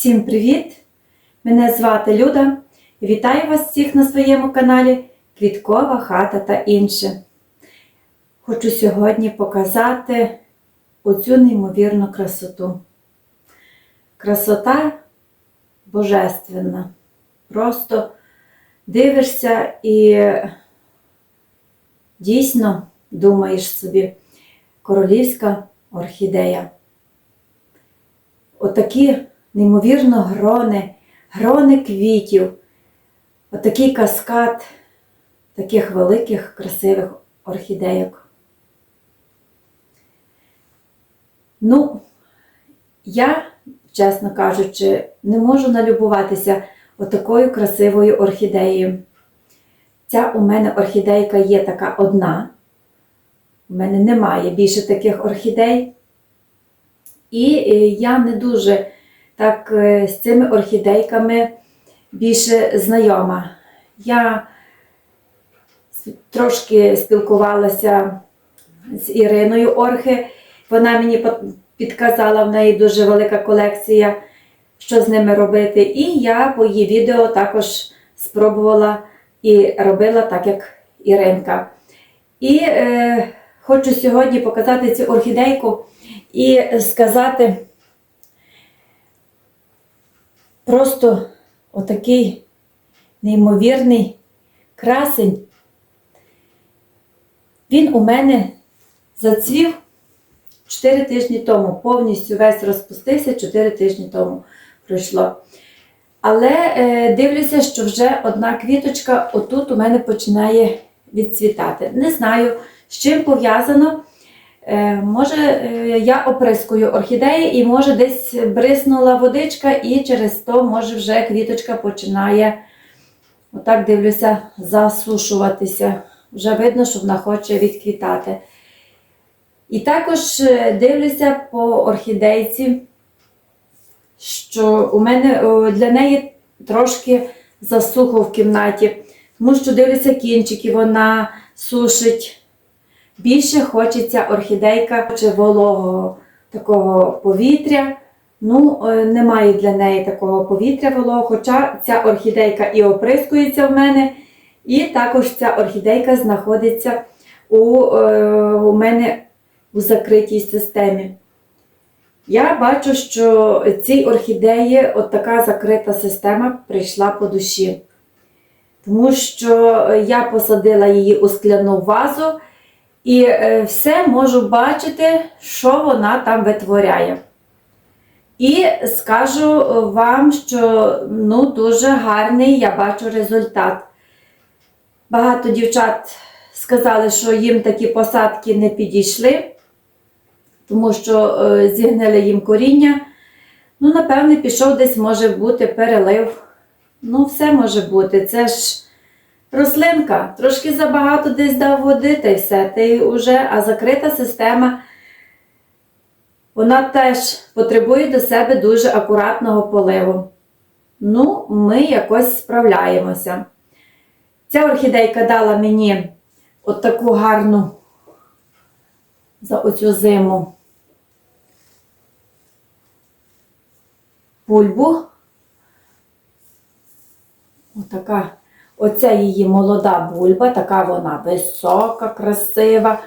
Всім привіт! Мене звати Люда і вітаю вас всіх на своєму каналі Квіткова хата та інше. Хочу сьогодні показати оцю неймовірну красоту. Красота божественна. Просто дивишся і дійсно думаєш собі, королівська орхідея. Отакі неймовірно грони, грони квітів, отакий каскад таких великих красивих орхідейок. Ну, я, чесно кажучи, не можу налюбуватися отакою красивою орхідеєю. Ця у мене орхідейка є така одна. У мене немає більше таких орхідей. І е, я не дуже так е, з цими орхідейками більше знайома. Я трошки спілкувалася з Іриною Орхи. Вона мені підказала, в неї дуже велика колекція, що з ними робити. І я по її відео також спробувала і робила так, як Іринка. І е, хочу сьогодні показати цю орхідейку і сказати просто отакий неймовірний красень. Він у мене зацвів 4 тижні тому. Повністю весь розпустився 4 тижні тому пройшло. Але е, дивлюся, що вже одна квіточка отут у мене починає відцвітати. Не знаю, з чим пов'язано. Е, може, е, я оприскую орхідеї і може десь бриснула водичка, і через то, може, вже квіточка починає, отак дивлюся, засушуватися. Вже видно, що вона хоче відквітати. І також е, дивлюся по орхідейці, що у мене для неї трошки засухо в кімнаті, тому що дивлюся кінчики, вона сушить. Більше хочеться орхідейка чи вологого такого повітря. Ну, е, немає для неї такого повітря вологого, хоча ця орхідейка і оприскується в мене, і також ця орхідейка знаходиться у, е, у мене у закритій системі. Я бачу, що цій орхідеї от така закрита система прийшла по душі. Тому що я посадила її у скляну вазу. І е, все можу бачити, що вона там витворяє. І скажу вам, що ну, дуже гарний я бачу результат. Багато дівчат сказали, що їм такі посадки не підійшли, тому що е, зігнили їм коріння. Ну, напевне, пішов десь може бути перелив. Ну, все може бути. Це ж рослинка, трошки забагато десь дав води, та й все. Та й уже, а закрита система, вона теж потребує до себе дуже акуратного поливу. Ну, ми якось справляємося. Ця орхідейка дала мені от таку гарну за оцю зиму пульбу. Отака. Оця її молода бульба, така вона висока, красива.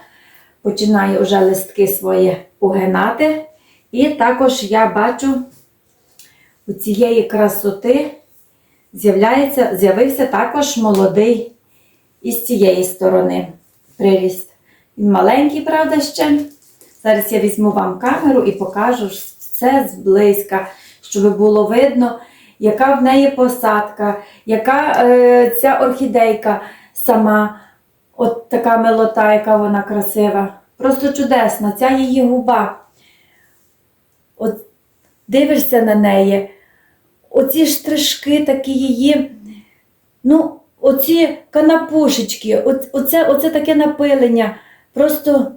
Починає вже листки свої угинати. І також я бачу у цієї красоти з'явився також молодий із цієї сторони приріст. Він маленький, правда, ще. Зараз я візьму вам камеру і покажу все зблизька, щоб було видно, яка в неї посадка, яка е, ця орхідейка сама, от така милота, яка вона красива. Просто чудесна, ця її губа. От дивишся на неї, оці штришки такі її, ну, оці канапушечки, оце, оце таке напилення. Просто,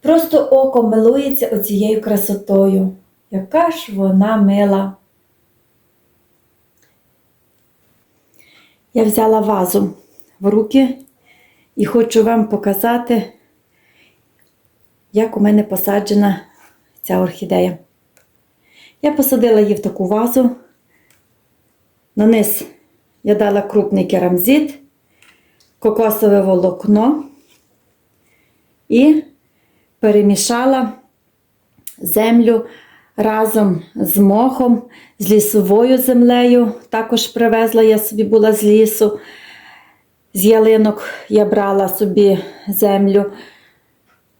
просто око милується оцією красотою. Яка ж вона мила. Я взяла вазу в руки і хочу вам показати, як у мене посаджена ця орхідея. Я посадила її в таку вазу На низ я дала крупний керамзит, кокосове волокно і перемішала землю разом з мохом, з лісовою землею. Також привезла я собі була з лісу. З ялинок я брала собі землю.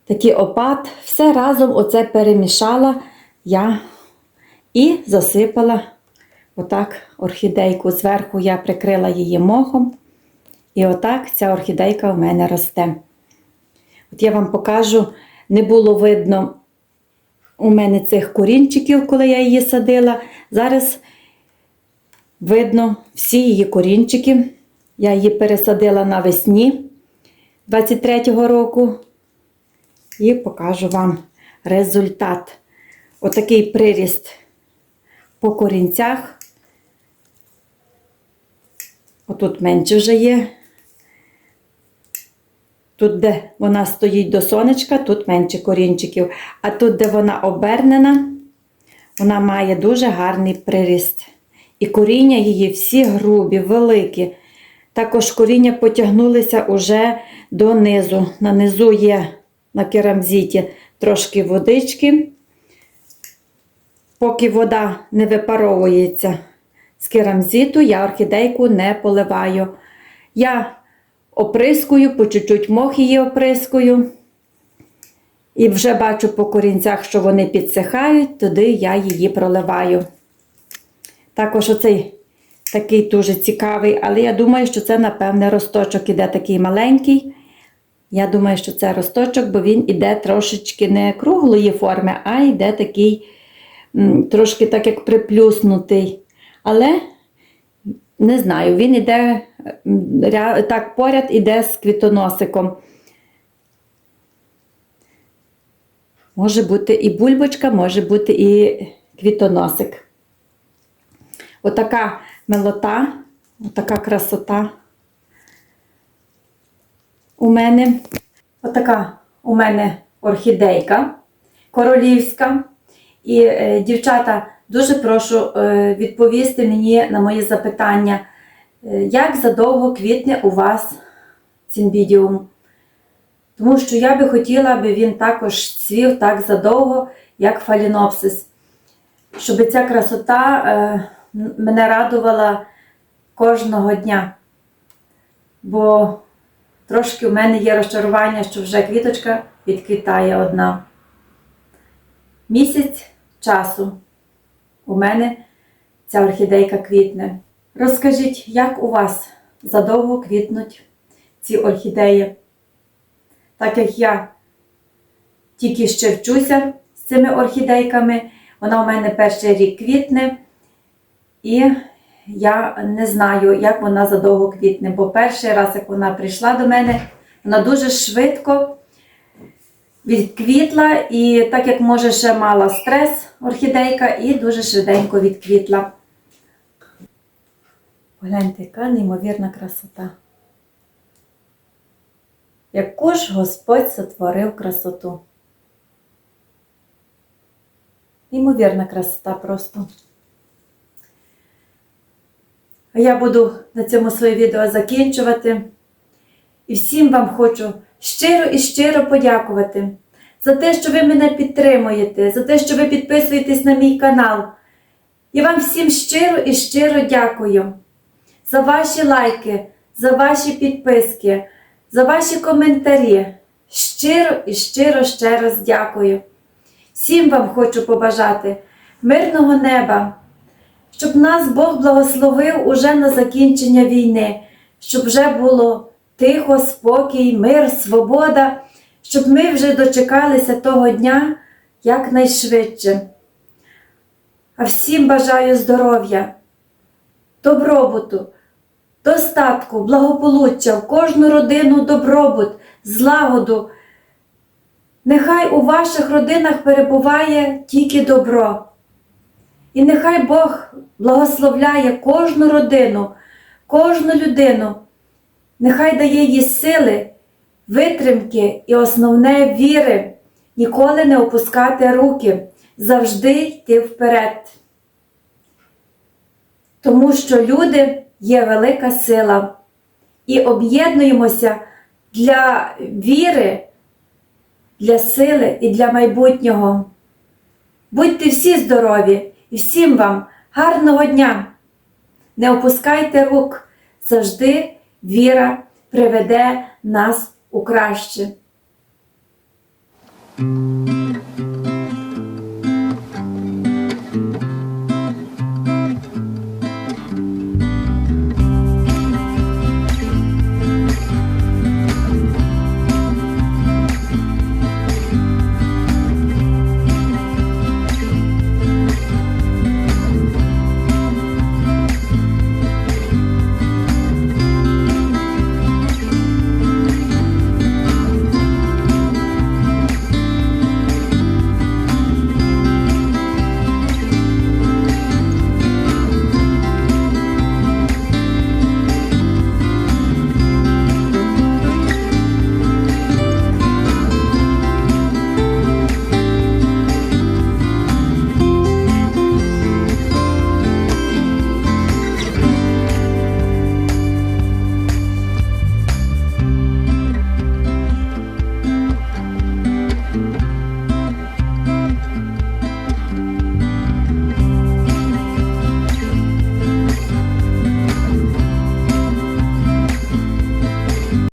Такий опад. Все разом оце перемішала я і засипала отак орхідейку. Зверху я прикрила її мохом. І отак ця орхідейка у мене росте. От я вам покажу, не було видно у мене цих корінчиків, коли я її садила. Зараз видно всі її корінчики. Я її пересадила навесні 23-го року. І покажу вам результат. Отакий приріст по корінцях. Отут менше вже є. Тут, де вона стоїть до сонечка, тут менше корінчиків. А тут, де вона обернена, вона має дуже гарний приріст. І коріння її всі грубі, великі. Також коріння потягнулися уже донизу. На низу є на керамзиті трошки водички. Поки вода не випаровується з керамзиту, я орхідейку не поливаю. Я оприскую, по чуть-чуть мох її оприскую. І вже бачу по корінцях, що вони підсихають, туди я її проливаю. Також оцей такий дуже цікавий, але я думаю, що це, напевне, росточок іде такий маленький. Я думаю, що це росточок, бо він іде трошечки не круглої форми, а йде такий трошки так як приплюснутий. Але не знаю, він іде так поряд іде з квітоносиком. Може бути і бульбочка, може бути і квітоносик. Отака милота, отака красота у мене. Отака у мене орхідейка королівська. І е, дівчата, дуже прошу е, відповісти мені на мої запитання, як задовго квітне у вас цимбідіум. Тому що я би хотіла, аби він також цвів так задовго, як фалінопсис. Щоб ця красота е, мене радувала кожного дня. Бо трошки у мене є розчарування, що вже квіточка відквітає одна. Місяць часу у мене ця орхідейка квітне. Розкажіть, як у вас задовго квітнуть ці орхідеї? Так як я тільки ще вчуся з цими орхідейками, вона у мене перший рік квітне, і я не знаю, як вона задовго квітне, бо перший раз, як вона прийшла до мене, вона дуже швидко відквітла, і так як може ще мала стрес орхідейка, і дуже швиденько відквітла. Погляньте, яка неймовірна красота. Яку ж Господь сотворив красоту. Неймовірна красота просто. А я буду на цьому своє відео закінчувати. І всім вам хочу щиро і щиро подякувати за те, що ви мене підтримуєте, за те, що ви підписуєтесь на мій канал. І вам всім щиро і щиро дякую за ваші лайки, за ваші підписки, за ваші коментарі. Щиро і щиро ще раз дякую. Всім вам хочу побажати мирного неба, щоб нас Бог благословив уже на закінчення війни, щоб вже було тихо, спокій, мир, свобода, щоб ми вже дочекалися того дня якнайшвидше. А всім бажаю здоров'я, добробуту, достатку, благополуччя, в кожну родину добробут, злагоду. Нехай у ваших родинах перебуває тільки добро. І нехай Бог благословляє кожну родину, кожну людину, нехай дає їй сили, витримки і основне віри, ніколи не опускати руки, завжди йти вперед. тому що люди є велика сила і об'єднуємося для віри, для сили і для майбутнього. Будьте всі здорові і всім вам гарного дня! Не опускайте рук, завжди віра приведе нас у краще.